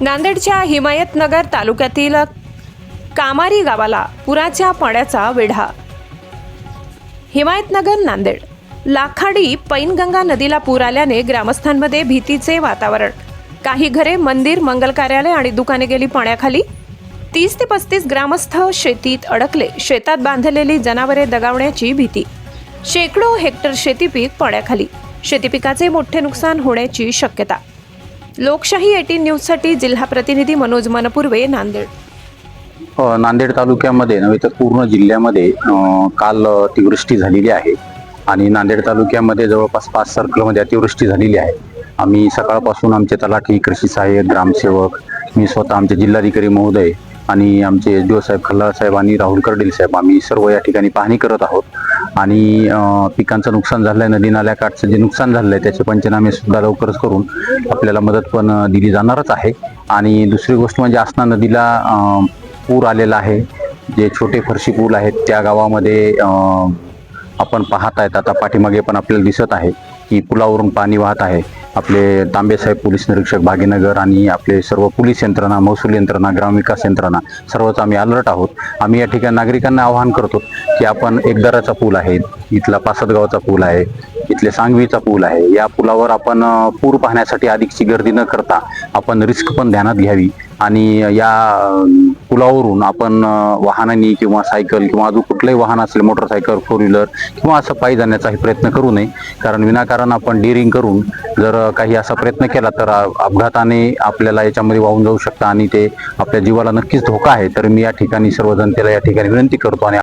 नांदेडच्या हिमायतनगर तालुक्यातील कामारी गावाला पुराच्या पाण्याचा वेढा. हिमायतनगर नांदेड लाखाडी पैनगंगा नदीला पूर आल्याने ग्रामस्थांमध्ये भीतीचे वातावरण. काही घरे मंदिर मंगल कार्यालय आणि दुकाने गेली पाण्याखाली. तीस ते पस्तीस ग्रामस्थ शेतीत अडकले. शेतात बांधलेली जनावरे दगावण्याची भीती. शेकडो हेक्टर शेतीपीक पाण्याखाली. शेतीपिकाचे मोठे नुकसान होण्याची शक्यता. लोकशाही एटीन न्यूजसाठी जिल्हा प्रतिनिधी मनोज मनपूर्वे नांदेड. हो, नांदेड तालुक्यामध्ये नव्हे तर पूर्ण जिल्ह्यामध्ये काल अतिवृष्टी झालेली आहे. आणि नांदेड तालुक्यामध्ये जवळपास पाच सर्कलमध्ये अतिवृष्टी झालेली आहे. आम्ही सकाळपासून आमचे तलाठी कृषी सहाय्यक ग्रामसेवक मी स्वतः आमचे जिल्हाधिकारी महोदय आणि आमचे एस डी ओ साहेब खल्लाळ साहेब आणि राहुल कर्डील साहेब आम्ही सर्व या ठिकाणी पाहणी करत आहोत. आणि पिकांचं नुकसान झालं आहे नदी नाल्याकाठचं जे नुकसान झालं आहे त्याचे पंचनामे सुद्धा लवकरच करून आपल्याला मदत पण दिली जाणारच आहे. आणि दुसरी गोष्ट म्हणजे आसना नदीला पूर आलेला आहे. जे छोटे फरशी पूल आहेत त्या गावामध्ये आपण पाहत आहेत आता पाठीमागे पण आपल्याला दिसत आहे की पुलावरून पाणी वाहत आहे. आपले तांबेसाहेब पोलीस निरीक्षक भागीनगर आणि आपले सर्व पोलीस यंत्रणा महसूल यंत्रणा ग्रामविकास यंत्रणा सर्वच आम्ही अलर्ट आहोत. आम्ही या ठिकाणी नागरिकांना आवाहन करतो की आपण एकदाराचा पूल आहे इथला पासदगावचा पूल आहे इथले सांगवीचा पूल आहे. या पुलावर आपण पूर पाहण्यासाठी अधिकची गर्दी न करता आपण रिस्क पण ध्यानात घ्यावी आणि या पुलावरून आपण वाहनांनी किंवा सायकल किंवा अजून कुठलंही वाहन असेल मोटरसायकल फोर व्हीलर किंवा असं पायी जाण्याचाही प्रयत्न करू नये. कारण विनाकारण आपण डिरिंग करून जर काही असा प्रयत्न केला तर अपघाताने आपल्याला याच्यामध्ये वाहून जाऊ शकतं आणि ते आपल्या जीवाला नक्कीच धोका आहे. तर मी या ठिकाणी सर्व जनतेला या ठिकाणी विनंती करतो आणि